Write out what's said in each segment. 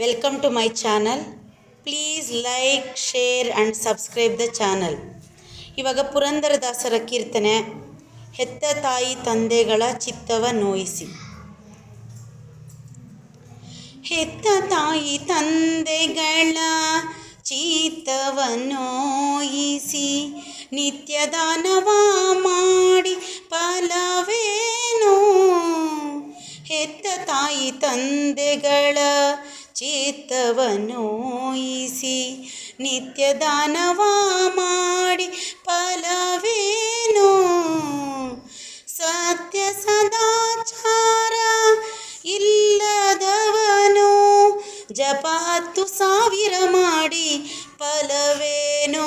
Welcome to my channel please like share and subscribe the channel ಇವಾಗ ಪುರಂದರದಾಸರ ಕೀರ್ತನೆ, ಹೆತ್ತ ತಾಯಿ ತಂದೆಗಳ ಚಿತ್ತವ ನೋಯಿಸಿ. ಹೆತ್ತ ತಾಯಿ ತಂದೆಗಳ ಚಿತ್ತವ ನೋಯಿಸಿ ನಿತ್ಯ ದಾನವ ಮಾಡಿ ಫಲವೇನು? ಹೆತ್ತ ತಾಯಿ ತಂದೆಗಳ ಚಿತ್ತವ ನೋಯಿಸಿ ನಿತ್ಯ ದಾನವ ಮಾಡಿ ಫಲವೇನು ಸತ್ಯ ಸದಾಚಾರ ಇಲ್ಲದವನು ಜಪ ಹತ್ತು ಸಾವಿರ ಮಾಡಿ ಫಲವೇನು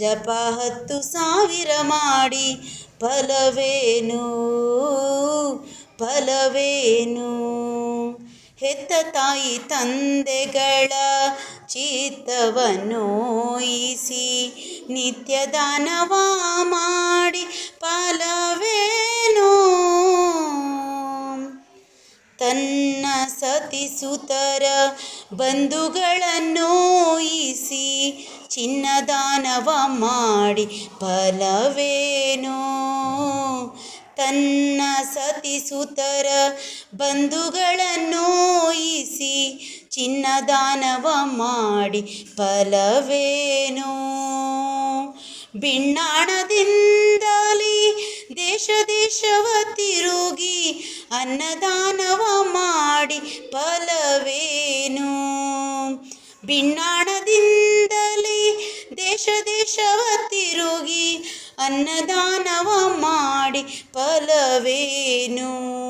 ಜಪ ಹತ್ತು ಸಾವಿರ ಮಾಡಿ ಫಲವೇನು ಫಲವೇನು ಹೆತ್ತ ತಾಯಿ ತಂದೆಗಳ ಚಿತ್ತವನ್ನೋಯಿಸಿ ನಿತ್ಯ ದಾನವ ಮಾಡಿ ಪಾಲವೇನು? ತನ್ನ ಸತಿಸುತರ ಬಂಧುಗಳನ್ನೋಯಿಸಿ ಚಿನ್ನದಾನವ ಮಾಡಿ ಫಲವೇನೋ ತನ್ನ ಸತಿಸುತರ ಇಸಿ ಚಿನ್ನದಾನವ ಮಾಡಿ ಫಲವೇನು? ಬಿಣ್ಣಾಣದಿಂದಲಿ ದೇಶ ದೇಶವ ತಿರುಗಿ ಅನ್ನದಾನವ ಮಾಡಿ ಫಲವೇನು? ಬಿನ್ನಾಣದಿಂದಲಿ ದೇಶ ದೇಶವ ತಿರುಗಿ ಅನ್ನದಾನವ ಮಾಡಿ ಫಲವೇನು?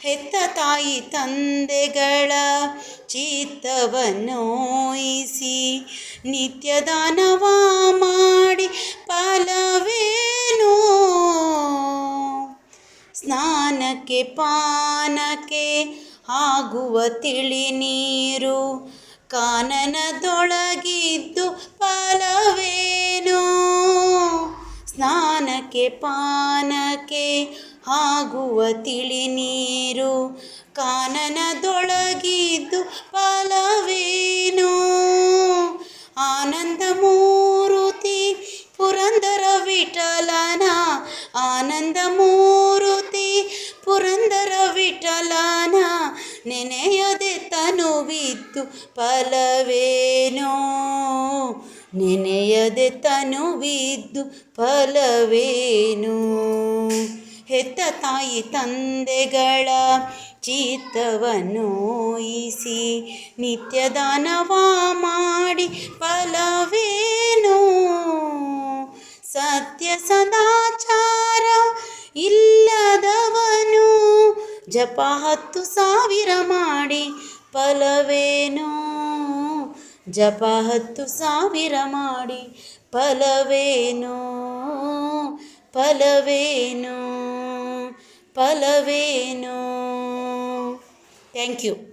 ಹೆತ್ತ ತಾಯಿ ತಂದೆಗಳ ಚಿತ್ತವನ್ನೋಯಿಸಿ ನಿತ್ಯ ದಾನವ ಮಾಡಿ ಫಲವೇನು? ಸ್ನಾನಕ್ಕೆ, ಪಾನಕ್ಕೆ ಆಗುವ ತಿಳಿ ನೀರು ಕಾನನದೊಳಗಿದ್ದು ಸ್ನಾನಕ್ಕೆ ಪಾನಕ್ಕೆ ಆಗುವ ತಿಳಿ ನೀರು ಕಾನನದೊಳಗಿದ್ದು ಫಲವೇನು? ಆನಂದ ಮೂರುತಿ ಪುರಂದರ ವಿಠಲನ, ಆನಂದ ಮೂರುತಿ ಪುರಂದರ ವಿಠಲನ, ನೆನೆಯದೆ ತನುವಿದ್ದು ಫಲವೇನೋ? ನೆನೆಯದೆ ತನುವಿದ್ದು ಫಲವೇನು? ಹೆತ್ತ ತಾಯಿ ತಂದೆಗಳ ಚಿತ್ತವನ್ನೋಯಿಸಿ ನಿತ್ಯದಾನವ ಮಾಡಿ ಫಲವೇನು? ಸತ್ಯ ಸದಾಚಾರ ಇಲ್ಲದವನು ಜಪ ಹತ್ತು ಸಾವಿರ ಮಾಡಿ ಫಲವೇನು? ಜಪ ಹತ್ತು ಸಾವಿರ ಮಾಡಿ ಫಲವೇನು? ಫಲವೇನು? ಫಲವೇನು? Thank you